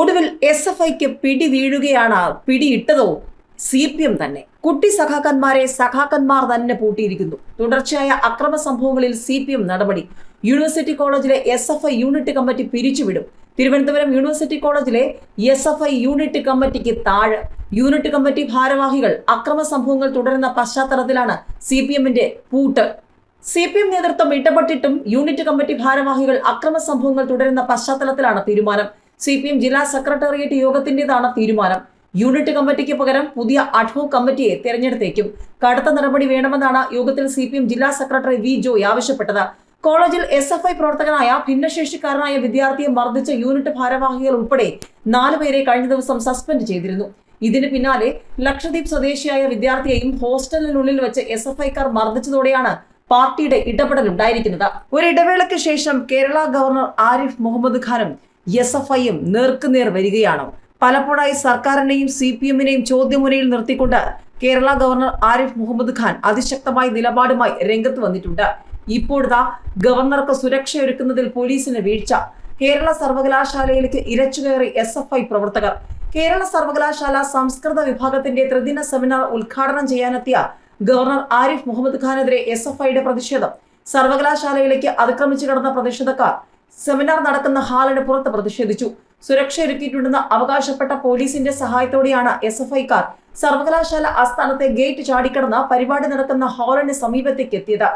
ഒടുവിൽ S F ഐക്ക് പിടി വീഴുകയാണ് പിടിയിട്ടതോ? സി പി എം തന്നെ. കുട്ടി സഖാക്കന്മാരെ സഖാക്കന്മാർ തന്നെ പൂട്ടിയിരിക്കുന്നു. തുടർച്ചയായ അക്രമ സംഭവങ്ങളിൽ സി പി എം നടപടി. യൂണിവേഴ്സിറ്റി കോളേജിലെ S F I unit committee പിരിച്ചുവിടും. Thiruvananthapuram university കോളേജിലെ എസ് എഫ് ഐ യൂണിറ്റ് കമ്മിറ്റിക്ക് താഴെ. യൂണിറ്റ് കമ്മിറ്റി ഭാരവാഹികൾ അക്രമ സംഭവങ്ങൾ തുടരുന്ന പശ്ചാത്തലത്തിലാണ് സി പി എമ്മിന്റെ പൂട്ട്. സി പി എം നേതൃത്വം ഇടപെട്ടിട്ടും യൂണിറ്റ് കമ്മിറ്റി ഭാരവാഹികൾ അക്രമ സംഭവങ്ങൾ തുടരുന്ന പശ്ചാത്തലത്തിലാണ് തീരുമാനം. സി പി എം ജില്ലാ സെക്രട്ടേറിയറ്റ് യോഗത്തിന്റേതാണ് തീരുമാനം. യൂണിറ്റ് കമ്മിറ്റിക്ക് പകരം പുതിയ അഡ്ഹോ കമ്മിറ്റിയെ തെരഞ്ഞെടുത്തേക്കും. കടുത്ത നടപടി വേണമെന്നാണ് യോഗത്തിൽ സി പി എം ജില്ലാ സെക്രട്ടറി വി ജോയ് ആവശ്യപ്പെട്ടത്. കോളേജിൽ എസ് എഫ് ഐ പ്രവർത്തകനായ ഭിന്നശേഷിക്കാരനായ വിദ്യാർത്ഥിയെ മർദ്ദിച്ച യൂണിറ്റ് ഭാരവാഹികൾ ഉൾപ്പെടെ നാലുപേരെ കഴിഞ്ഞ ദിവസം സസ്പെൻഡ് ചെയ്തിരുന്നു. ഇതിന് പിന്നാലെ ലക്ഷദ്വീപ് സ്വദേശിയായ വിദ്യാർത്ഥിയെയും ഹോസ്റ്റലിനുള്ളിൽ വെച്ച് എസ് എഫ് ഐക്കാർ മർദ്ദിച്ചതോടെയാണ് പാർട്ടിയുടെ ഇടപെടൽ ഉണ്ടായിരിക്കുന്നത് ഒരു ഇടവേളയ്ക്ക് ശേഷം കേരള ഗവർണർ ആരിഫ് മുഹമ്മദ് ഖാനും എസ് എഫ് ഐയും നേർക്കുനേർ വരികയാണ്. പലപ്പോഴായി സർക്കാരിനെയും സി പി എമ്മിനെയും ചോദ്യമുനയിൽ നിർത്തിക്കൊണ്ട് കേരള ഗവർണർ ആരിഫ് മുഹമ്മദ് ഖാൻ അതിശക്തമായ നിലപാടുമായി രംഗത്ത് വന്നിട്ടുണ്ട്. ഇപ്പോഴതാ ഗവർണർക്ക് സുരക്ഷയൊരുക്കുന്നതിൽ പോലീസിന് വീഴ്ച. കേരള സർവകലാശാലയിലേക്ക് ഇരച്ചുകയറി എസ് എഫ് ഐ പ്രവർത്തകർ. കേരള സർവകലാശാല സംസ്കൃത വിഭാഗത്തിന്റെ ത്രിദിന സെമിനാർ ഉദ്ഘാടനം ചെയ്യാനെത്തിയ ഗവർണർ ആരിഫ് മുഹമ്മദ് ഖാനെതിരെ എസ് എഫ് ഐയുടെ പ്രതിഷേധം. സർവകലാശാലയിലേക്ക് അതിക്രമിച്ചു കടന്ന പ്രതിഷേധക്കാർ സെമിനാർ നടക്കുന്ന ഹാളിന് പുറത്ത് പ്രതിഷേധിച്ചു. സുരക്ഷ ഒരുക്കിയിട്ടുണ്ടെന്ന് അവകാശപ്പെട്ട പോലീസിന്റെ സഹായത്തോടെയാണ് എസ് എഫ് ഐക്കാർ സർവകലാശാല ആസ്ഥാനത്തെ ഗേറ്റ് ചാടിക്കടന്ന് പരിപാടി നടക്കുന്ന ഹാളിന് സമീപത്തേക്ക് എത്തിയത്.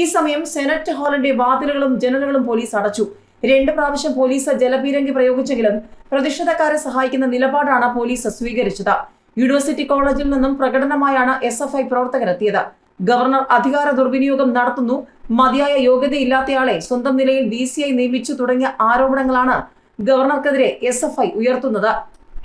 ഈ സമയം സെനറ്റ് ഹാളിന്റെ വാതിലുകളും ജനലുകളും പോലീസ് അടച്ചു. രണ്ട് പ്രാവശ്യം പോലീസ് ജലപീരങ്കി പ്രയോഗിച്ചെങ്കിലും പ്രതിഷേധക്കാരെ സഹായിക്കുന്ന നിലപാടാണ് പോലീസ് സ്വീകരിച്ചത്. യൂണിവേഴ്സിറ്റി കോളേജിൽ നിന്നും പ്രകടനമായാണ് എസ് എഫ് ഐ പ്രവർത്തകരെത്തിയത്. ഗവർണർ അധികാര ദുർവിനിയോഗം നടത്തുന്നു. മതിയായ യോഗ്യതയില്ലാത്തയാളെ സ്വന്തം നിലയിൽ ഡി സി ഐ നിയമിച്ചു തുടങ്ങിയ ആരോപണങ്ങളാണ് ഗവർണർക്കെതിരെ എസ് എഫ് ഐ ഉയർത്തുന്നത്.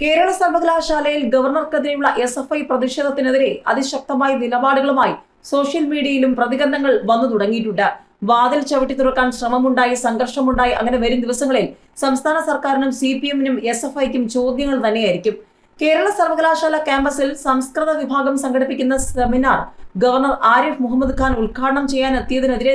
കേരള സർവകലാശാലയിൽ ഗവർണർക്കെതിരെയുള്ള എസ് എഫ് ഐ പ്രതിഷേധത്തിനെതിരെ അതിശക്തമായ നിലപാടുകളുമായി സോഷ്യൽ മീഡിയയിലും പ്രതികരണങ്ങൾ വന്നു തുടങ്ങിയിട്ടുണ്ട്. വാതിൽ ചവിട്ടി തുറക്കാൻ ശ്രമമുണ്ടായി സംഘർഷമുണ്ടായി അങ്ങനെ വരും ദിവസങ്ങളിൽ സംസ്ഥാന സർക്കാരിനും സി പി എമ്മിനും എസ് എഫ് ഐക്കും ചോദ്യങ്ങൾ തന്നെയായിരിക്കും. കേരള സർവകലാശാല ക്യാമ്പസിൽ സംസ്കൃത വിഭാഗം സംഘടിപ്പിക്കുന്ന സെമിനാർ ഗവർണർ ആരിഫ് മുഹമ്മദ് ഖാൻ ഉദ്ഘാടനം ചെയ്യാൻ എത്തിയതിനെതിരെ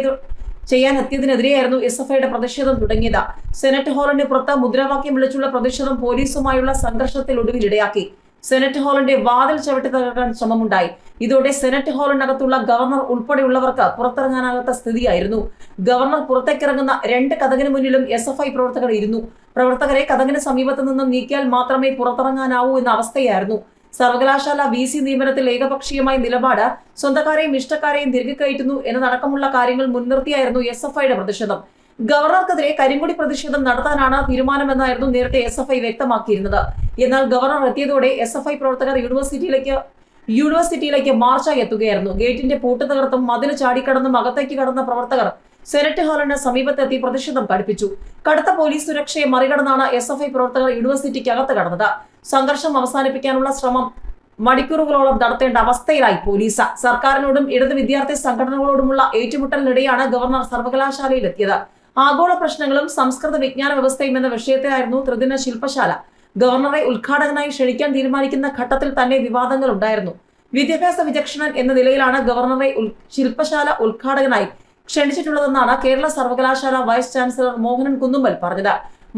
ചെയ്യാൻ എത്തിയതിനെതിരെയായിരുന്നു എസ് എഫ് ഐയുടെ പ്രതിഷേധം തുടങ്ങിയത്. സെനറ്റ് ഹാളിന്റെ പുറത്ത് മുദ്രാവാക്യം വിളിച്ചുള്ള പ്രതിഷേധം പോലീസുമായുള്ള സംഘർഷത്തിൽ ഒടുവിൽ ഇടയാക്കി സെനറ്റ് ഹാളിന്റെ വാതിൽ ചവിട്ടി തകർക്കാൻ ശ്രമമുണ്ടായി. ഇതോടെ സെനറ്റ് ഹാളിനകത്തുള്ള ഗവർണർ ഉൾപ്പെടെയുള്ളവർക്ക് പുറത്തിറങ്ങാനാകാത്ത സ്ഥിതിയായിരുന്നു. ഗവർണർ പുറത്തേക്കിറങ്ങുന്ന രണ്ട് കഥകിന് മുന്നിലും എസ് എഫ് ഐ പ്രവർത്തകർ ഇരുന്നു. പ്രവർത്തകരെ കഥകിന് സമീപത്ത് നിന്നും നീക്കിയാൽ മാത്രമേ പുറത്തിറങ്ങാനാവൂ എന്ന അവസ്ഥയായിരുന്നു. സർവകലാശാല വി സി നിയമനത്തിൽ ഏകപക്ഷീയമായ നിലപാട് സ്വന്തക്കാരെയും ഇഷ്ടക്കാരെയും തിരികെ എന്നതടക്കമുള്ള കാര്യങ്ങൾ മുൻനിർത്തിയായിരുന്നു എസ് എഫ് ഐയുടെ പ്രതിഷേധം. ഗവർണർക്കെതിരെ കരിങ്കൊടി പ്രതിഷേധം നടത്താനാണ് തീരുമാനമെന്നായിരുന്നു നേരത്തെ എസ് എഫ് ഐ വ്യക്തമാക്കിയിരുന്നത്. എന്നാൽ ഗവർണർ എത്തിയതോടെ എസ് എഫ് ഐ പ്രവർത്തകർ യൂണിവേഴ്സിറ്റിയിലേക്ക് യൂണിവേഴ്സിറ്റിയിലേക്ക് മാർച്ചായി എത്തുകയായിരുന്നു. ഗേറ്റിന്റെ പൂട്ട് തകർത്തും മതിൽ ചാടിക്കടന്നും അകത്തേക്ക് കടന്ന പ്രവർത്തകർ സെനറ്റ് ഹാളിന് സമീപത്തെത്തി പ്രതിഷേധം കടുപ്പിച്ചു. കടുത്ത പോലീസ് സുരക്ഷയെ മറികടന്നാണ് എസ് എഫ് ഐ പ്രവർത്തകർ യൂണിവേഴ്സിറ്റിക്ക് അകത്ത് കടന്നത്. സംഘർഷം അവസാനിപ്പിക്കാനുള്ള ശ്രമം മണിക്കൂറുകളോളം നടത്തേണ്ട അവസ്ഥയിലായി പോലീസ്. സർക്കാരിനോടും ഇടത് വിദ്യാർത്ഥി സംഘടനകളോടുമുള്ള ഏറ്റുമുട്ടലിനിടെയാണ് ഗവർണർ സർവകലാശാലയിലെത്തിയത്. ആഗോള പ്രശ്നങ്ങളും സംസ്കൃത വിജ്ഞാന വ്യവസ്ഥയും എന്ന വിഷയത്തിലായിരുന്നു ത്രിദിന ശില്പശാല. ഗവർണറെ ഉദ്ഘാടകനായി ക്ഷണിക്കാൻ തീരുമാനിക്കുന്ന ഘട്ടത്തിൽ തന്നെ വിവാദങ്ങൾ ഉണ്ടായിരുന്നു വിദ്യാഭ്യാസ വിചക്ഷണൻ എന്ന നിലയിലാണ് ഗവർണറെ ശില്പശാല ഉദ്ഘാടകനായി ക്ഷണിച്ചിട്ടുള്ളതെന്നാണ് കേരള സർവകലാശാല വൈസ് ചാൻസലർ മോഹനൻ കുന്നുമ്മൽ പറഞ്ഞത്.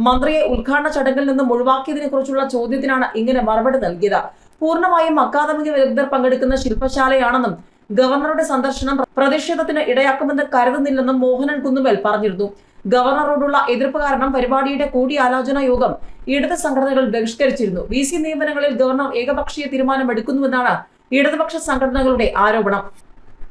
മന്ത്രിയെ ഉദ്ഘാടന ചടങ്ങിൽ നിന്നും ഒഴിവാക്കിയതിനെ കുറിച്ചുള്ള ചോദ്യത്തിനാണ് ഇങ്ങനെ മറുപടി നൽകിയത്. പൂർണമായും അക്കാദമിക വിദഗ്ധർ പങ്കെടുക്കുന്ന ശില്പശാലയാണെന്നും ഗവർണറുടെ സന്ദർശനം പ്രതിഷേധത്തിന് ഇടയാക്കുമെന്ന് കരുതുന്നില്ലെന്നും മോഹനൻ കുന്നുമേൽ പറഞ്ഞിരുന്നു. ഗവർണറോടുള്ള എതിർപ്പ് കാരണം പരിപാടിയുടെ കൂടിയാലോചന യോഗം ഇടത് സംഘടനകൾ ബഹിഷ്കരിച്ചിരുന്നു. വി സി നിയമനങ്ങളിൽ ഗവർണർ ഏകപക്ഷീയ തീരുമാനമെടുക്കുന്നുവെന്നാണ് ഇടതുപക്ഷ സംഘടനകളുടെ ആരോപണം.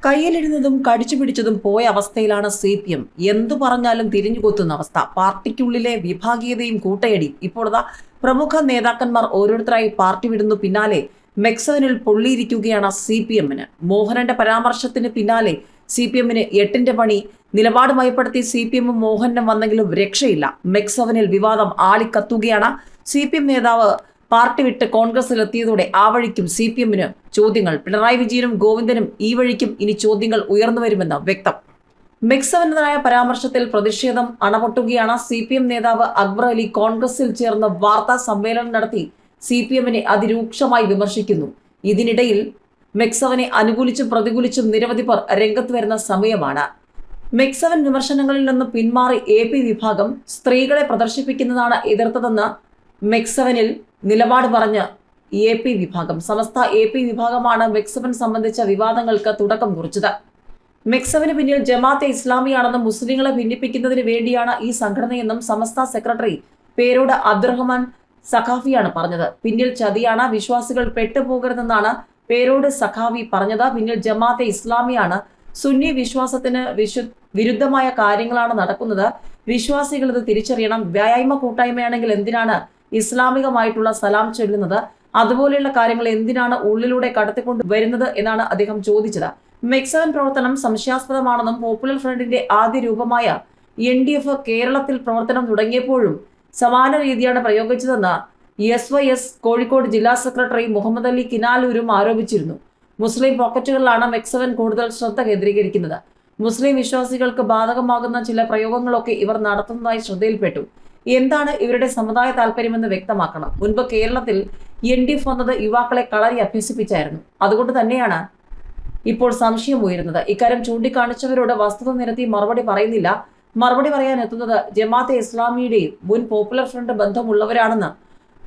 കയ്യിലിരുന്നതും കടിച്ചു പിടിച്ചതും പോയ അവസ്ഥയിലാണ് സി പി എം. എന്തു പറഞ്ഞാലും തിരിഞ്ഞുകൊത്തുന്ന അവസ്ഥ. പാർട്ടിക്കുള്ളിലെ വിഭാഗീയതയും കൂട്ടയടിയും ഇപ്പോഴതാ പ്രമുഖ നേതാക്കന്മാർ ഓരോരുത്തരായി പാർട്ടി വിടുന്നു. പിന്നാലെ മെക്സവനിൽ പൊള്ളിയിരിക്കുകയാണ് സി പി എമ്മിന്. മോഹനന്റെ പരാമർശത്തിന് പിന്നാലെ സി പി എമ്മിന് എട്ടിന്റെ പണി നിലപാട് മയപ്പെടുത്തി സി പി എമ്മും മോഹനും വന്നെങ്കിലും രക്ഷയില്ല. മെക്സവനിൽ വിവാദം ആളിക്കത്തുകയാണ് സി പി എം നേതാവ് പാർട്ടി വിട്ട് കോൺഗ്രസിൽ എത്തിയതോടെ ആ വഴിക്കും സി പി എമ്മിന് ചോദ്യങ്ങൾ. പിണറായി വിജയനും ഗോവിന്ദനും ഈ വഴിക്കും ഇനി ചോദ്യങ്ങൾ ഉയർന്നു വരുമെന്ന് വ്യക്തം. മിക്സവനായ പരാമർശത്തിൽ പ്രതിഷേധം അണപൊട്ടുകയാണ്. സി പി എം നേതാവ് അക്ബർ അലി കോൺഗ്രസിൽ ചേർന്ന് വാർത്താ സമ്മേളനം നടത്തി സി പി എമ്മിനെ അതിരൂക്ഷമായി വിമർശിക്കുന്നു. ഇതിനിടയിൽ മെക്സവനെ അനുകൂലിച്ചും പ്രതികൂലിച്ചും നിരവധി പേർ രംഗത്ത് വരുന്ന സമയമാണ്. മെക്സവൻ വിമർശനങ്ങളിൽ നിന്ന് പിന്മാറി എ പി വിഭാഗം സ്ത്രീകളെ പ്രദർശിപ്പിക്കുന്നതാണ് എതിർത്തതെന്ന് മെക്സവനിൽ നിലപാട് പറഞ്ഞ് എ പി വിഭാഗം സമസ്ത എ പി വിഭാഗമാണ് മെക്സവൻ സംബന്ധിച്ച വിവാദങ്ങൾക്ക് തുടക്കം കുറിച്ചത്. മെക്സവിന് പിന്നിൽ ജമാഅത്തെ ഇസ്ലാമിയാണെന്നും മുസ്ലിങ്ങളെ ഭിന്നിപ്പിക്കുന്നതിന് വേണ്ടിയാണ് ഈ സംഘടനയെന്നും സമസ്ത സെക്രട്ടറി പേരോട് അബ്ദുറഹ്മാൻ സഖാഫിയാണ് പറഞ്ഞത്. പിന്നിൽ ചതിയാണ് വിശ്വാസികൾ പെട്ടുപോകരുതെന്നാണ് പേരോട് സഖാവി പറഞ്ഞത്. പിന്നിൽ ജമാഅത്തെ ഇസ്ലാമിയാണ് സുന്നി വിശ്വാസത്തിന് വിശു വിരുദ്ധമായ കാര്യങ്ങളാണ് നടക്കുന്നത്. വിശ്വാസികൾ ഇത് തിരിച്ചറിയണം. വ്യായാമ കൂട്ടായ്മയാണെങ്കിൽ എന്തിനാണ് ഇസ്ലാമികമായിട്ടുള്ള സലാം ചൊല്ലുന്നത്. അതുപോലെയുള്ള കാര്യങ്ങൾ എന്തിനാണ് ഉള്ളിലൂടെ കടത്തിക്കൊണ്ട് വരുന്നത് എന്നാണ് അദ്ദേഹം ചോദിച്ചത്. മെക്സവൻ പ്രവർത്തനം സംശയാസ്പദമാണെന്നും പോപ്പുലർ ഫ്രണ്ടിന്റെ ആദ്യ രൂപമായ എൻ ഡി എഫ് കേരളത്തിൽ പ്രവർത്തനം തുടങ്ങിയപ്പോഴും സമാന രീതിയാണ് പ്രയോഗിച്ചതെന്ന് എസ് വൈ എസ് കോഴിക്കോട് ജില്ലാ സെക്രട്ടറി മുഹമ്മദ് അലി കിനാലൂരും ആരോപിച്ചിരുന്നു. മുസ്ലിം പോക്കറ്റുകളിലാണ് മെക്സവൻ കൂടുതൽ ശ്രദ്ധ കേന്ദ്രീകരിക്കുന്നത്. മുസ്ലിം വിശ്വാസികൾക്ക് ബാധകമാകുന്ന ചില പ്രയോഗങ്ങളൊക്കെ ഇവർ നടത്തുന്നതായി ശ്രദ്ധയിൽപ്പെട്ടു. എന്താണ് ഇവരുടെ സമുദായ താല്പര്യമെന്ന് വ്യക്തമാക്കണം. മുൻപ് കേരളത്തിൽ എൻ ഡി എഫ് വന്നത് യുവാക്കളെ കളരി അഭ്യസിപ്പിച്ചായിരുന്നു. അതുകൊണ്ട് തന്നെയാണ് ഇപ്പോൾ സംശയം ഉയരുന്നത്. ഇക്കാര്യം ചൂണ്ടിക്കാണിച്ചവരോട് വസ്തുത നിരത്തി മറുപടി പറയുന്നില്ല. മറുപടി പറയാൻ എത്തുന്നത് ജമാഅത്തെ ഇസ്ലാമിയുടെയും മുൻ പോപ്പുലർ ഫ്രണ്ട് ബന്ധമുള്ളവരാണെന്ന്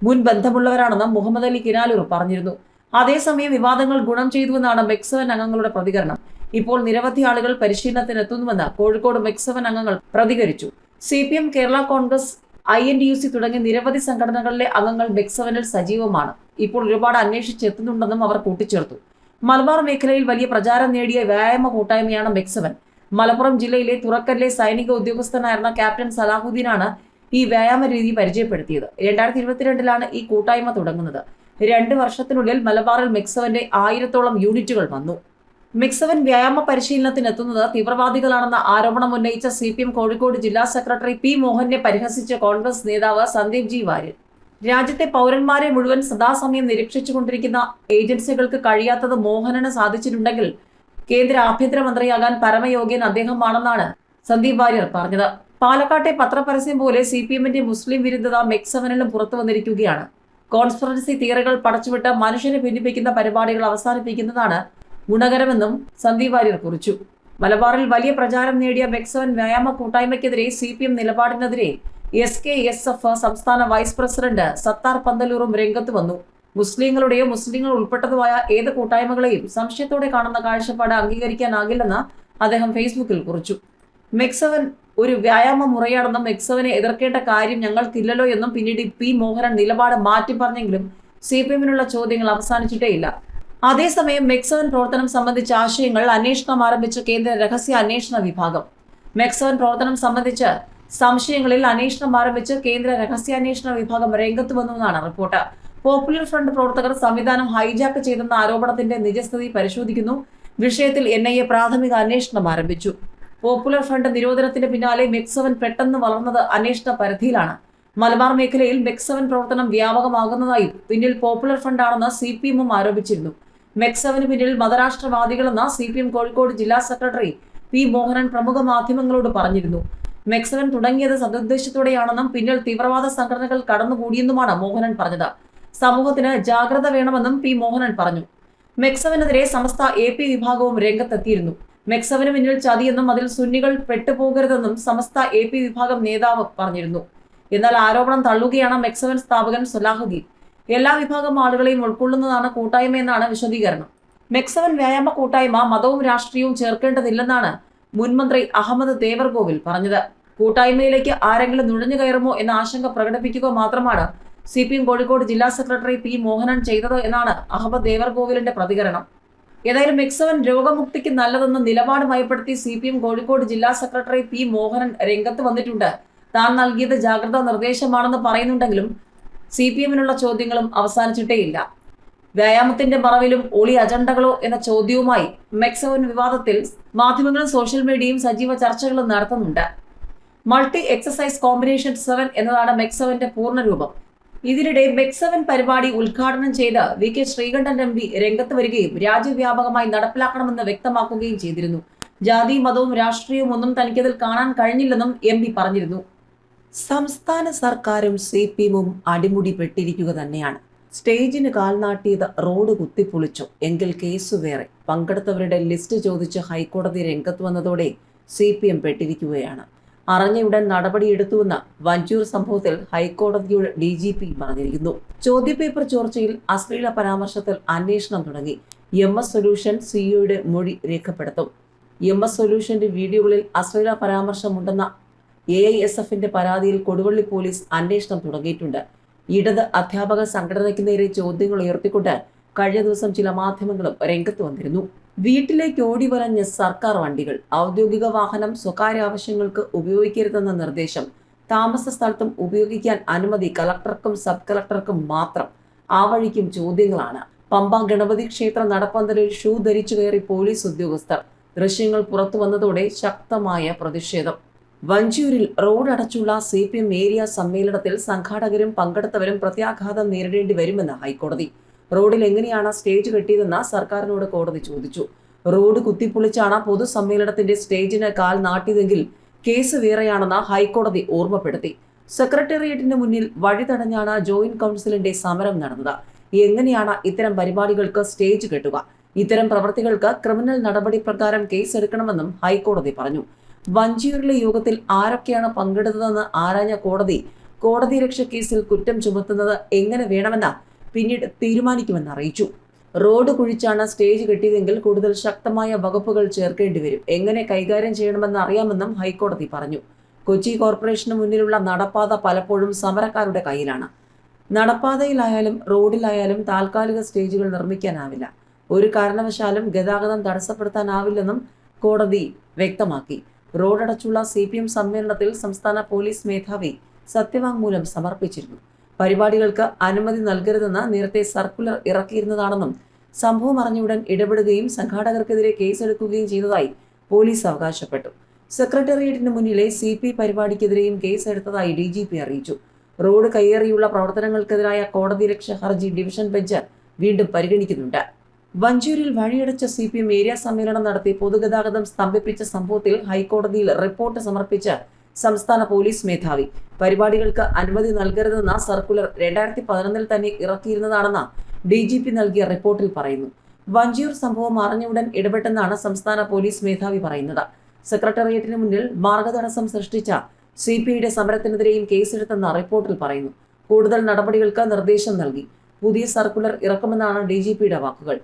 മുൻ ബന്ധമുള്ളവരാണെന്ന് മുഹമ്മദ് അലി കിനാലൂർ പറഞ്ഞിരുന്നു. അതേസമയം വിവാദങ്ങൾ ഗുണം ചെയ്തുവെന്നാണ് മെക്സവൻ അംഗങ്ങളുടെ പ്രതികരണം. ഇപ്പോൾ നിരവധി ആളുകൾ പരിശീലനത്തിനെത്തുന്നുവെന്ന് കോഴിക്കോട് മെക്സവൻ അംഗങ്ങൾ പ്രതികരിച്ചു. C Kerala Congress I N D U C തുടങ്ങിയ നിരവധി സംഘടനകളിലെ അംഗങ്ങൾ ബെക്സവനിൽ സജീവമാണ്. ഇപ്പോൾ ഒരുപാട് അന്വേഷിച്ചെത്തുന്നുണ്ടെന്നും അവർ കൂട്ടിച്ചേർത്തു. മലബാർ മേഖലയിൽ വലിയ പ്രചാരം നേടിയ വ്യായാമ കൂട്ടായ്മയാണ് ബെക്സവൻ. മലപ്പുറം ജില്ലയിലെ തുറക്കലിലെ സൈനിക ഉദ്യോഗസ്ഥനായിരുന്ന ക്യാപ്റ്റൻ സലാഹുദ്ദീനാണ് ഈ വ്യായാമ രീതി പരിചയപ്പെടുത്തിയത്. രണ്ടായിരത്തി ഇരുപത്തിരണ്ടിലാണ് ഈ കൂട്ടായ്മ തുടങ്ങുന്നത്. രണ്ട് വർഷത്തിനുള്ളിൽ മലബാറിൽ മെക്സവന്റെ ആയിരത്തോളം യൂണിറ്റുകൾ വന്നു. മിക്സവൻ വ്യായാമ പരിശീലനത്തിന് എത്തുന്നത് തീവ്രവാദികളാണെന്ന ആരോപണം ഉന്നയിച്ച സി പി എം കോഴിക്കോട് ജില്ലാ സെക്രട്ടറി പി മോഹനെ പരിഹസിച്ച കോൺഗ്രസ് നേതാവ് സന്ദീപ് ജി വാര്യർ. രാജ്യത്തെ പൗരന്മാരെ മുഴുവൻ സദാസമയം നിരീക്ഷിച്ചുകൊണ്ടിരിക്കുന്ന ഏജൻസികൾക്ക് കഴിയാത്തത് മോഹനന് സാധിച്ചിട്ടുണ്ടെങ്കിൽ കേന്ദ്ര ആഭ്യന്തരമന്ത്രിയാകാൻ പരമയോഗ്യൻ അദ്ദേഹമാണെന്നാണ് സന്ദീപ് വാര്യർ പറഞ്ഞത്. പാലക്കാട്ടെ പത്രപരസ്യം പോലെ സി പി എമ്മിന്റെ മുസ്ലിം വിരുദ്ധത മെക്സവനിലും പുറത്തു വന്നിരിക്കുകയാണ്. കോൺസ്പിറൻസി തിയറികൾ പടച്ചുവിട്ട് മനുഷ്യനെ ഭിന്നിപ്പിക്കുന്ന പരിപാടികൾ അവസാനിപ്പിക്കുന്നതാണ് ഗുണകരമെന്നും സന്ദീപ് വാര്യർ കുറിച്ചു. മലബാറിൽ വലിയ പ്രചാരം നേടിയ ബെക്സോൻ വ്യായാമ കൂട്ടായ്മയ്ക്കെതിരെ സി പി എം നിലപാടിനെതിരെ എസ് കെ എസ് എഫ് സംസ്ഥാന വൈസ് പ്രസിഡന്റ് സത്താർ പന്തലൂറും രംഗത്ത് വന്നു. മുസ്ലിങ്ങളുടെയോ മുസ്ലിങ്ങൾ ഉൾപ്പെട്ടതുമായ ഏത് കൂട്ടായ്മകളെയും സംശയത്തോടെ കാണുന്ന കാഴ്ചപ്പാട് അംഗീകരിക്കാനാകില്ലെന്ന് അദ്ദേഹം ഫേസ്ബുക്കിൽ കുറിച്ചു. മെക്സവൻ ഒരു വ്യായാമ മുറയാണെന്നും മെക്സവനെ എതിർക്കേണ്ട കാര്യം ഞങ്ങൾക്കില്ലല്ലോ എന്നും പിന്നീട് പി മോഹനൻ നിലപാട് മാറ്റി പറഞ്ഞെങ്കിലും സി പി എമ്മിനുള്ള ചോദ്യങ്ങൾ അവസാനിച്ചിട്ടേയില്ല. അതേസമയം മെക്സവൻ പ്രവർത്തനം സംബന്ധിച്ച ആശയങ്ങൾ അന്വേഷണം ആരംഭിച്ച കേന്ദ്ര രഹസ്യ അന്വേഷണ വിഭാഗം. മെക്സവൻ പ്രവർത്തനം സംബന്ധിച്ച് സംശയങ്ങളിൽ അന്വേഷണം ആരംഭിച്ച് കേന്ദ്ര രഹസ്യാന്വേഷണ വിഭാഗം രംഗത്ത് വന്നുവെന്നാണ് റിപ്പോർട്ട്. പോപ്പുലർ ഫ്രണ്ട് പ്രവർത്തകർ സംവിധാനം ഹൈജാക്ക് ചെയ്തെന്ന ആരോപണത്തിന്റെ നിജസ്ഥിതി പരിശോധിക്കുന്നു. വിഷയത്തിൽ എൻ ഐ എ പ്രാഥമിക അന്വേഷണം ആരംഭിച്ചു. പോപ്പുലർ ഫ്രണ്ട് നിരോധനത്തിന് പിന്നാലെ മെക്സവൻ പെട്ടെന്ന് വളർന്നത് അന്വേഷണ പരിധിയിലാണ്. മലബാർ മേഖലയിൽ മെക്സവൻ പ്രവർത്തനം വ്യാപകമാകുന്നതായും പിന്നിൽ പോപ്പുലർ ഫ്രണ്ടാണെന്ന് സി പി എമ്മും ആരോപിച്ചിരുന്നു. മെക്സവന് പിന്നിൽ മതരാഷ്ട്രവാദികളെന്ന സി പി എം കോഴിക്കോട് ജില്ലാ സെക്രട്ടറി പി മോഹനൻ പ്രമുഖ മാധ്യമങ്ങളോട് പറഞ്ഞിരുന്നു. മെക്സവൻ തുടങ്ങിയത് സതുദ്ദേശത്തോടെയാണെന്നും പിന്നിൽ തീവ്രവാദ സംഘടനകൾ കടന്നുകൂടിയെന്നുമാണ് മോഹനൻ പറഞ്ഞത്. സമൂഹത്തിന് ജാഗ്രത വേണമെന്നും പി മോഹനൻ പറഞ്ഞു. മെക്സവനെതിരെ സമസ്ത എ പി വിഭാഗവും രംഗത്തെത്തിയിരുന്നു. മെക്സവന് പിന്നിൽ ചതിയെന്നും അതിൽ സുന്നികൾ പെട്ടുപോകരുതെന്നും സമസ്ത എ പി വിഭാഗം നേതാവ് പറഞ്ഞിരുന്നു. എന്നാൽ ആരോപണം തള്ളുകയാണ് മെക്സവൻ സ്ഥാപകൻ സുലാഹുദ്ദീൻ. എല്ലാ വിഭാഗം ആളുകളെയും ഉൾക്കൊള്ളുന്നതാണ് കൂട്ടായ്മ എന്നാണ് വിശദീകരണം. മെക്സവൻ വ്യായാമ കൂട്ടായ്മ മതവും രാഷ്ട്രീയവും ചേർക്കേണ്ടതില്ലെന്നാണ് മുൻമന്ത്രി അഹമ്മദ് ദേവർകോവിൽ പറഞ്ഞത്. കൂട്ടായ്മയിലേക്ക് ആരെങ്കിലും നുഴഞ്ഞു കയറുമോ എന്ന ആശങ്ക പ്രകടിപ്പിക്കുക മാത്രമാണ് സി പി എം കോഴിക്കോട് ജില്ലാ സെക്രട്ടറി പി മോഹനൻ ചെയ്തത് എന്നാണ് അഹമ്മദ് ദേവർഗോവിലിന്റെ പ്രതികരണം. ഏതായാലും മെക്സവൻ രോഗമുക്തിക്ക് നല്ലതെന്ന് നിലപാട് മയപ്പെടുത്തി സി പി എം കോഴിക്കോട് ജില്ലാ സെക്രട്ടറി പി മോഹനൻ രംഗത്ത് വന്നിട്ടുണ്ട്. താൻ നൽകിയത് ജാഗ്രതാ നിർദ്ദേശമാണെന്ന് പറയുന്നുണ്ടെങ്കിലും സി പി എമ്മിനുള്ള ചോദ്യങ്ങളും അവസാനിച്ചിട്ടേയില്ല വ്യായാമത്തിന്റെ മറവിലും ഒളി അജണ്ടകളോ എന്ന ചോദ്യവുമായി മെക്സവൻ വിവാദത്തിൽ മാധ്യമങ്ങളും സോഷ്യൽ മീഡിയയും സജീവ ചർച്ചകളും നടത്തുന്നുണ്ട്. മൾട്ടി എക്സസൈസ് കോമ്പിനേഷൻ സെവൻ എന്നതാണ് മെക്സവന്റെ പൂർണരൂപം ഇതിനിടെ മെക്സവൻ പരിപാടി ഉദ്ഘാടനം ചെയ്ത് V K Sreekandan M P രംഗത്ത് വരികയും രാജ്യവ്യാപകമായി നടപ്പിലാക്കണമെന്ന് വ്യക്തമാക്കുകയും ചെയ്തിരുന്നു. ജാതി മതവും രാഷ്ട്രീയവും ഒന്നും തനിക്കതിൽ കാണാൻ കഴിഞ്ഞില്ലെന്നും എം പി പറഞ്ഞിരുന്നു. സംസ്ഥാന സർക്കാരും സി പി എമ്മും അടിമുടി പെട്ടിരിക്കുക തന്നെയാണ്. സ്റ്റേജിന് കാൽനാട്ടിയത് റോഡ് കുത്തിപ്പൊളിച്ചു. എങ്കിൽ കേസ് വേറെ. പങ്കെടുത്തവരുടെ ലിസ്റ്റ് ചോദിച്ച് ഹൈക്കോടതി രംഗത്ത് വന്നതോടെ സി പി എം പെട്ടിരിക്കുകയാണ്. അറിഞ്ഞയുടൻ നടപടിയെടുത്തുവെന്ന് വഞ്ചൂർ സംഭവത്തിൽ ഹൈക്കോടതിയുടെ ഡി ജി പി പറഞ്ഞിരിക്കുന്നു. ചോദ്യപേപ്പർ ചോർച്ചയിൽ അശ്ലീല പരാമർശത്തിൽ അന്വേഷണം തുടങ്ങി. എം എസ് സൊല്യൂഷൻ സിഇഒയുടെ മൊഴി രേഖപ്പെടുത്തും. എം എസ് സൊല്യൂഷന്റെ വീഡിയോകളിൽ അശ്ലീല പരാമർശമുണ്ടെന്ന എ ഐ എസ് എഫിന്റെ പരാതിയിൽ കൊടുവള്ളി പോലീസ് അന്വേഷണം തുടങ്ങിയിട്ടുണ്ട്. ഇടത് അധ്യാപക സംഘടനയ്ക്ക് നേരെ ചോദ്യങ്ങൾ ഉയർത്തിക്കൊണ്ട് കഴിഞ്ഞ ദിവസം ചില മാധ്യമങ്ങളും രംഗത്ത് വന്നിരുന്നു. വീട്ടിലേക്ക് ഓടി വലഞ്ഞ സർക്കാർ വണ്ടികൾ ഔദ്യോഗിക വാഹനം സ്വകാര്യ ആവശ്യങ്ങൾക്ക് ഉപയോഗിക്കരുതെന്ന നിർദ്ദേശം താമസ സ്ഥലത്തും ഉപയോഗിക്കാൻ അനുമതി കളക്ടർക്കും സബ് കളക്ടർക്കും മാത്രം. ആ വഴിക്കും ചോദ്യങ്ങളാണ്. പമ്പ ഗണപതി ക്ഷേത്ര നടപ്പന്തലിൽ ഷൂ ധരിച്ചു കയറി പോലീസ് ഉദ്യോഗസ്ഥർ. ദൃശ്യങ്ങൾ പുറത്തു വന്നതോടെ ശക്തമായ പ്രതിഷേധം. വഞ്ചൂരിൽ റോഡ് അടച്ചുള്ള സി പി എം ഏരിയ സമ്മേളനത്തിൽ സംഘാടകരും പങ്കെടുത്തവരും പ്രത്യാഘാതം നേരിടേണ്ടി വരുമെന്ന് ഹൈക്കോടതി. റോഡിൽ എങ്ങനെയാണ് സ്റ്റേജ് കെട്ടിയതെന്ന് സർക്കാരിനോട് കോടതി ചോദിച്ചു. റോഡ് കുത്തിപ്പൊളിച്ചാണ് പൊതുസമ്മേളനത്തിന്റെ സ്റ്റേജിന് കാൽ നാട്ടിയതെങ്കിൽ കേസ് വേറെയാണെന്ന് ഹൈക്കോടതി ഓർമ്മപ്പെടുത്തി. സെക്രട്ടേറിയറ്റിന് മുന്നിൽ വഴി തടഞ്ഞാണ് ജോയിന്റ് കൗൺസിലിന്റെ സമരം നടന്നത്. എങ്ങനെയാണ് ഇത്തരം പരിപാടികൾക്ക് സ്റ്റേജ് കെട്ടുക? ഇത്തരം പ്രവർത്തികൾക്ക് ക്രിമിനൽ നടപടി പ്രകാരം കേസെടുക്കണമെന്നും ഹൈക്കോടതി പറഞ്ഞു. വഞ്ചിയൂരിലെ യോഗത്തിൽ ആരൊക്കെയാണ് പങ്കെടുത്തതെന്ന് ആരാഞ്ഞ കോടതി കോടതി രക്ഷ കേസിൽ കുറ്റം ചുമത്തുന്നത് എങ്ങനെ വേണമെന്ന് പിന്നീട് തീരുമാനിക്കുമെന്ന് അറിയിച്ചു. റോഡ് കുഴിച്ചാണ് സ്റ്റേജ് കെട്ടിയതെങ്കിൽ കൂടുതൽ ശക്തമായ വകുപ്പുകൾ ചേർക്കേണ്ടി വരും. എങ്ങനെ കൈകാര്യം ചെയ്യണമെന്ന് അറിയാമെന്നും ഹൈക്കോടതി പറഞ്ഞു. കൊച്ചി കോർപ്പറേഷന് മുന്നിലുള്ള നടപ്പാത പലപ്പോഴും സമരക്കാരുടെ കയ്യിലാണ്. നടപ്പാതയിലായാലും റോഡിലായാലും താൽക്കാലിക സ്റ്റേജുകൾ നിർമ്മിക്കാനാവില്ല. ഒരു കാരണവശാലും ഗതാഗതം തടസ്സപ്പെടുത്താനാവില്ലെന്നും കോടതി വ്യക്തമാക്കി. റോഡടച്ചുള്ള സി പി എം സമ്മേളനത്തിൽ സംസ്ഥാന പോലീസ് മേധാവി സത്യവാങ്മൂലം സമർപ്പിച്ചിരുന്നു. പരിപാടികൾക്ക് അനുമതി നൽകരുതെന്ന് നേരത്തെ സർക്കുലർ ഇറക്കിയിരുന്നതാണെന്നും സംഭവം അറിഞ്ഞുടൻ ഇടപെടുകയും സംഘാടകർക്കെതിരെ കേസെടുക്കുകയും ചെയ്തതായി പോലീസ് അവകാശപ്പെട്ടു. സെക്രട്ടേറിയറ്റിന് മുന്നിലെ സി പി പരിപാടിക്കെതിരെയും കേസെടുത്തതായി ഡി ജി പി അറിയിച്ചു. റോഡ് കയ്യേറിയുള്ള പ്രവർത്തനങ്ങൾക്കെതിരായ കോടതി രക്ഷ ഹർജി ഡിവിഷൻ ബെഞ്ച് വീണ്ടും പരിഗണിക്കുന്നുണ്ട്. വഞ്ചൂരിൽ വഴിയടച്ച സി പി എം ഏരിയ സമ്മേളനം നടത്തി പൊതുഗതാഗതം സ്തംഭിപ്പിച്ച സംഭവത്തിൽ ഹൈക്കോടതിയിൽ റിപ്പോർട്ട് സമർപ്പിച്ച സംസ്ഥാന പോലീസ് മേധാവി. പരിപാടികൾക്ക് അനുമതി നൽകരുതെന്ന സർക്കുലർ രണ്ടായിരത്തി പതിനൊന്നിൽ തന്നെ ഇറക്കിയിരുന്നതാണെന്ന് ഡി ജി പി നൽകിയ റിപ്പോർട്ടിൽ പറയുന്നു. വഞ്ചിയൂർ സംഭവം അറിഞ്ഞുടൻ ഇടപെട്ടെന്നാണ് സംസ്ഥാന പോലീസ് മേധാവി പറയുന്നത്. സെക്രട്ടേറിയറ്റിന് മുന്നിൽ മാർഗതടസ്സം സൃഷ്ടിച്ച സി പി ഐയുടെ സമരത്തിനെതിരെയും കേസെടുത്തെന്ന റിപ്പോർട്ടിൽ പറയുന്നു. കൂടുതൽ നടപടികൾക്ക് നിർദ്ദേശം നൽകി. പുതിയ സർക്കുലർ ഇറക്കുമെന്നാണ് ഡി ജി പിയുടെ വാക്കുകൾ.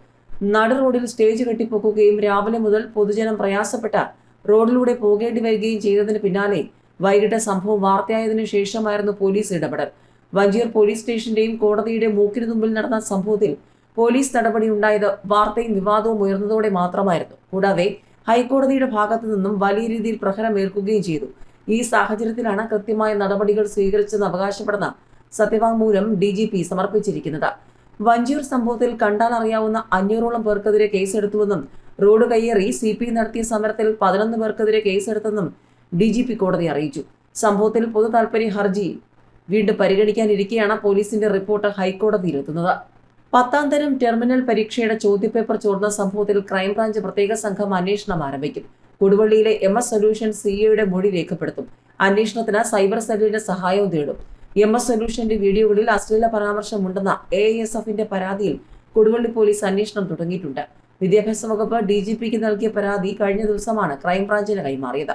നട റോഡിൽ സ്റ്റേജ് കെട്ടിപ്പൊക്കുകയും രാവിലെ മുതൽ പൊതുജനം പ്രയാസപ്പെട്ട റോഡിലൂടെ പോകേണ്ടി വരികയും ചെയ്തതിന് പിന്നാലെ വൈകിട്ട് സംഭവം വാർത്തയായതിനു ശേഷമായിരുന്നു പോലീസ് ഇടപെടൽ. വഞ്ചിയൂർ പോലീസ് സ്റ്റേഷന്റെയും കോടതിയുടെ മൂക്കിന് മുമ്പിൽ നടന്ന സംഭവത്തിൽ പോലീസ് നടപടി ഉണ്ടായത് വാർത്തയും വിവാദവും ഉയർന്നതോടെ മാത്രമായിരുന്നു. കൂടാതെ ഹൈക്കോടതിയുടെ ഭാഗത്തു നിന്നും വലിയ രീതിയിൽ പ്രഹരമേൽക്കുകയും ചെയ്തു. ഈ സാഹചര്യത്തിലാണ് കൃത്യമായ നടപടികൾ സ്വീകരിച്ചെന്ന് അവകാശപ്പെടുന്ന സത്യവാങ്മൂലം ഡി ജി പി സമർപ്പിച്ചിരിക്കുന്നത്. വഞ്ചിയൂർ സംഭവത്തിൽ കണ്ടാൽ അറിയാവുന്ന അഞ്ഞൂറോളം പേർക്കെതിരെ കേസെടുത്തുവെന്നും റോഡ് കയ്യേറി സി പി നടത്തിയ സമരത്തിൽ പതിനൊന്ന് പേർക്കെതിരെ കേസെടുത്തെന്നും ഡി ജി പി കോടതി അറിയിച്ചു. സംഭവത്തിൽ പൊതു താൽപ്പര്യ ഹർജി വീണ്ടും പരിഗണിക്കാനിരിക്കെയാണ് പോലീസിന്റെ റിപ്പോർട്ട് ഹൈക്കോടതിയിലെത്തുന്നത്. പത്താം തരം ടെർമിനൽ പരീക്ഷയുടെ ചോദ്യപേപ്പർ ചോർന്ന സംഭവത്തിൽ ക്രൈംബ്രാഞ്ച് പ്രത്യേക സംഘം അന്വേഷണം ആരംഭിക്കും. കൊടുവള്ളിയിലെ എം എസ് സൊല്യൂഷൻ സിഇയുടെ മൊഴി രേഖപ്പെടുത്തും. അന്വേഷണത്തിന് സൈബർ സെല്ലിന്റെ സഹായവും തേടും. എം എസ് സൊല്യൂഷന്റെ വീഡിയോകളിൽ അശ്ലീല പരാമർശമുണ്ടെന്ന എ എസ് എഫിന്റെ പരാതിയിൽ കൊടുവള്ളി പോലീസ് അന്വേഷണം തുടങ്ങിയിട്ടുണ്ട്. വിദ്യാഭ്യാസ വകുപ്പ് ഡി ജി പിക്ക് നൽകിയ പരാതി കഴിഞ്ഞ ദിവസമാണ് ക്രൈംബ്രാഞ്ചിന് കൈമാറിയത്.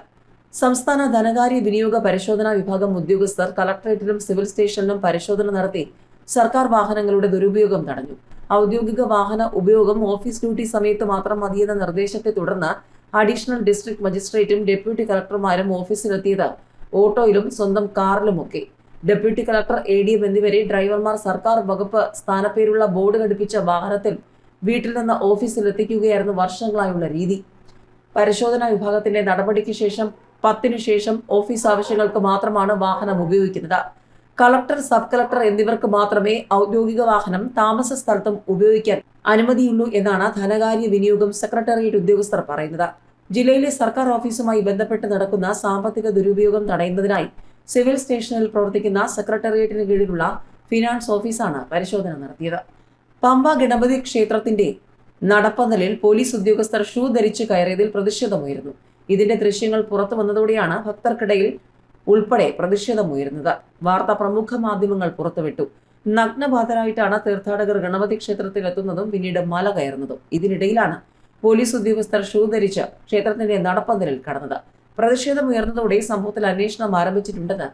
സംസ്ഥാന ധനകാര്യ വിനിയോഗ പരിശോധനാ വിഭാഗം ഉദ്യോഗസ്ഥർ കളക്ടറേറ്റിലും സിവിൽ സ്റ്റേഷനിലും പരിശോധന നടത്തി സർക്കാർ വാഹനങ്ങളുടെ ദുരുപയോഗം തടഞ്ഞു. ഔദ്യോഗിക വാഹന ഉപയോഗം ഓഫീസ് ഡ്യൂട്ടി സമയത്ത് മാത്രം മതിയെന്ന നിർദ്ദേശത്തെ തുടർന്ന് അഡീഷണൽ ഡിസ്ട്രിക്ട് മജിസ്ട്രേറ്റും ഡെപ്യൂട്ടി കളക്ടർമാരും ഓഫീസിലെത്തിയത് ഓട്ടോയിലും സ്വന്തം കാറിലുമൊക്കെ. Deputy collector A D M എന്നിവരെ ഡ്രൈവർമാർ സർക്കാർ വകുപ്പ് സ്ഥാനപ്പേരുള്ള ബോർഡ് ഘടിപ്പിച്ച വാഹനത്തിൽ വീട്ടിൽ നിന്ന് ഓഫീസിൽ എത്തിക്കുകയായിരുന്നു വർഷങ്ങളായുള്ള രീതി. പരിശോധനാ വിഭാഗത്തിന്റെ നടപടിക്ക് ശേഷം പത്തിനു ശേഷം ഓഫീസ് ആവശ്യങ്ങൾക്ക് മാത്രമാണ് വാഹനം ഉപയോഗിക്കുന്നത്. കളക്ടർ സബ് കളക്ടർ എന്നിവർക്ക് മാത്രമേ ഔദ്യോഗിക വാഹനം താമസ സ്ഥലത്തും ഉപയോഗിക്കാൻ അനുമതിയുള്ളൂ എന്നാണ് ധനകാര്യ വിനിയോഗം സെക്രട്ടേറിയറ്റ് ഉദ്യോഗസ്ഥർ പറയുന്നത്. ജില്ലയിലെ സർക്കാർ ഓഫീസുമായി ബന്ധപ്പെട്ട് നടക്കുന്ന സാമ്പത്തിക ദുരുപയോഗം തടയുന്നതിനായി സിവിൽ സ്റ്റേഷനിൽ പ്രവർത്തിക്കുന്ന സെക്രട്ടേറിയറ്റിന് കീഴിലുള്ള ഫിനാൻസ് ഓഫീസാണ് പരിശോധന നടത്തിയത്. പമ്പ ഗണപതി ക്ഷേത്രത്തിന്റെ നടപ്പന്തലിൽ പോലീസ് ഉദ്യോഗസ്ഥർ ഷൂ ധരിച്ച് കയറിയതിൽ പ്രതിഷേധമുയർന്നു ഇതിന്റെ ദൃശ്യങ്ങൾ പുറത്തു വന്നതോടെയാണ് ഭക്തർക്കിടയിൽ ഉൾപ്പെടെ പ്രതിഷേധമുയർന്നത് വാർത്ത പ്രമുഖ മാധ്യമങ്ങൾ പുറത്തുവിട്ടു. നഗ്നബാധരായിട്ടാണ് തീർത്ഥാടകർ ഗണപതി ക്ഷേത്രത്തിൽ എത്തുന്നതും പിന്നീട് മല കയറുന്നതും. ഇതിനിടയിലാണ് പോലീസ് ഉദ്യോഗസ്ഥർ ഷൂ ധരിച്ച് ക്ഷേത്രത്തിന്റെ നടപ്പന്തലിൽ കടന്നത്. പ്രതിഷേധമുയർന്നതോടെ സംഭവത്തിൽ അന്വേഷണം ആരംഭിച്ചിട്ടുണ്ടെന്ന്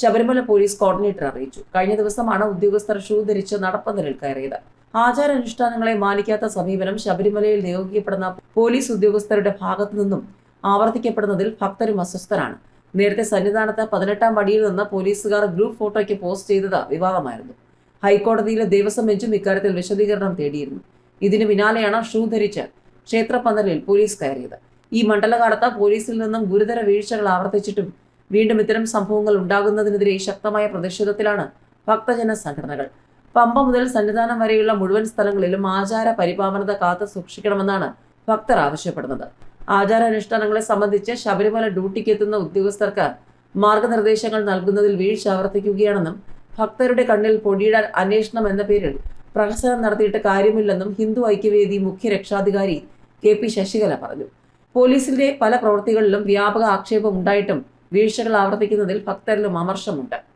ശബരിമല പോലീസ് കോർഡിനേറ്റർ അറിയിച്ചു. കഴിഞ്ഞ ദിവസമാണ് ഉദ്യോഗസ്ഥർ ഷൂ ധരിച്ച് നടപ്പന്തലിൽ കയറിയത്. ആചാരാനുഷ്ഠാനങ്ങളെ മാനിക്കാത്ത സമീപനം ശബരിമലയിൽ നിയോഗിക്കപ്പെടുന്ന പോലീസ് ഉദ്യോഗസ്ഥരുടെ ഭാഗത്തു നിന്നും ആവർത്തിക്കപ്പെടുന്നതിൽ ഭക്തരും അസ്വസ്ഥരാണ്. നേരത്തെ സന്നിധാനത്ത് പതിനെട്ടാം പടിയിൽ നിന്ന് പോലീസുകാർ ഗ്രൂപ്പ് ഫോട്ടോയ്ക്ക് പോസ്റ്റ് ചെയ്തത് വിവാദമായിരുന്നു. ഹൈക്കോടതിയിലെ ദേവസ്വം ബെഞ്ചും ഇക്കാര്യത്തിൽ വിശദീകരണം തേടിയിരുന്നു. ഇതിന് പിന്നാലെയാണ് ഷൂ ധരിച്ച് ക്ഷേത്രപന്തലിൽ പോലീസ് കയറിയത്. ഈ മണ്ഡലകാലത്ത് പോലീസിൽ നിന്നും ഗുരുതര വീഴ്ചകൾ ആവർത്തിച്ചിട്ടും വീണ്ടും ഇത്തരം സംഭവങ്ങൾ ഉണ്ടാകുന്നതിനെതിരെ ശക്തമായ പ്രതിഷേധത്തിലാണ് ഭക്തജന സംഘടനകൾ. പമ്പ മുതൽ സന്നിധാനം വരെയുള്ള മുഴുവൻ സ്ഥലങ്ങളിലും ആചാര പരിപാവനത കാത്തു സൂക്ഷിക്കണമെന്നാണ് ഭക്തർ ആവശ്യപ്പെടുന്നത്. ആചാരാനുഷ്ഠാനങ്ങളെ സംബന്ധിച്ച് ശബരിമല ഡ്യൂട്ടിക്ക് എത്തുന്ന ഉദ്യോഗസ്ഥർക്ക് മാർഗനിർദ്ദേശങ്ങൾ നൽകുന്നതിൽ വീഴ്ച ആവർത്തിക്കുകയാണെന്നും ഭക്തരുടെ കണ്ണിൽ പൊടിയിടാൻ അന്വേഷണം എന്ന പേരിൽ പ്രഹസനം നടത്തിയിട്ട് കാര്യമില്ലെന്നും ഹിന്ദു ഐക്യവേദി മുഖ്യ രക്ഷാധികാരി കെ പി ശശികല പറഞ്ഞു. പോലീസിന്റെ പല പ്രവൃത്തികളിലും വ്യാപക ആക്ഷേപം ഉണ്ടായിട്ടും വീഴ്ചകൾ ആവർത്തിക്കുന്നതിൽ ഭക്തരിലും അമർഷമുണ്ട്